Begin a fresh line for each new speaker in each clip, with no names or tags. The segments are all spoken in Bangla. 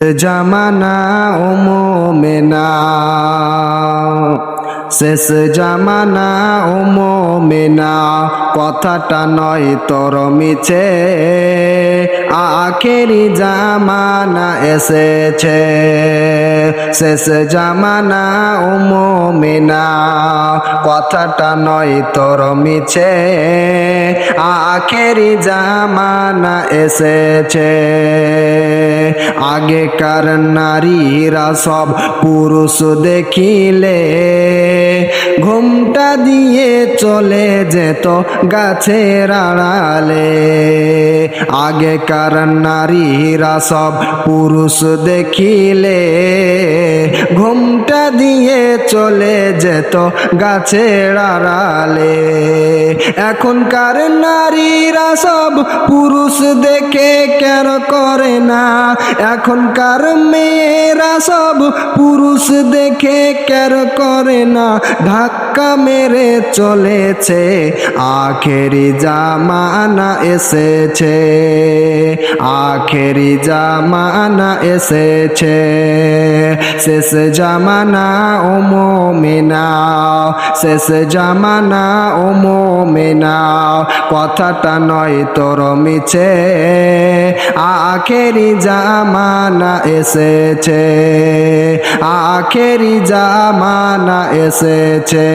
জামানা ও মোমেনা। শেষ জামানা ও মোমেনা, কথাটা নয় তোর মিছে। আখেরি জামানা এসেছে, শেষ জামানা ও মোমেনা, কথাটা নয় তোর মিছে। আখেরি জামানা এসেছে। আগেকার নারীরা সব পুরুষ দেখিলে। ঘুমটা দিয়ে চলে যেত গাছের আড়ালে। আগেকার নারীরা সব পুরুষ দেখিলে। ঘুমটা দিয়ে চলে যেত গাছের আড়ালে। এখনকার নারীরা সব পুরুষ দেখে কেন করে না? এখনকার মেয়েরা সব পুরুষ দেখে কেন করে না? ধাক্কা মেরে চলেছে, আখেরি জামানা এসেছে, আখেরি জামানা এসেছে। শেষ জামানা ও মোমেনা, শেষ জামানা ও মোমেনা, কথাটা নয় তোর মিছে, আখেরি জামানা এসেছে, আখেরি জামানা এসেছে।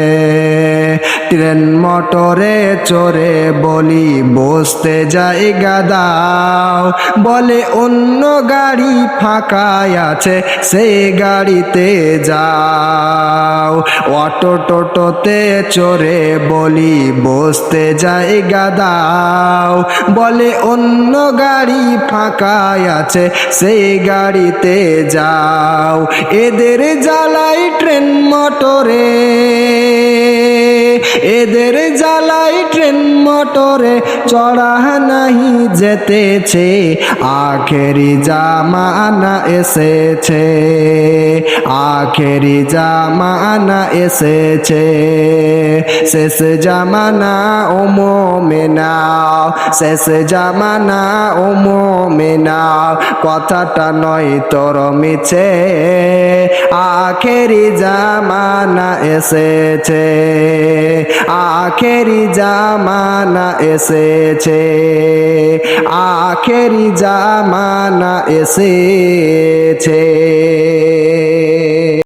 ট্রেন মোটরে চড়ে বলি, বসতে জায়গা দাও। বলে, অন্য গাড়ি ফাঁকায় আছে সেই গাড়িতে যাও। অটো টোটোতে চড়ে বলি, বসতে জায়গা দাও। বলে, অন্য গাড়ি ফাঁকায় আছে সেই গাড়িতে যাও। এদের জ্বালাই ট্রেন মোটরে। এদের জ্বালাই ট্রেন মোটরে চড়া নাহি যেতেছে। আখেরি জামানা এসেছে, আখেরি জামানা এসেছে। শেষ জামানা ও মোমেনা, শেষ জামানা ও মোমেনা, কথাটা নয় তোর মিছে। আখেরি জামানা এসেছে আখেরি জামানা এসেছে আখেরি জামানা এসেছে।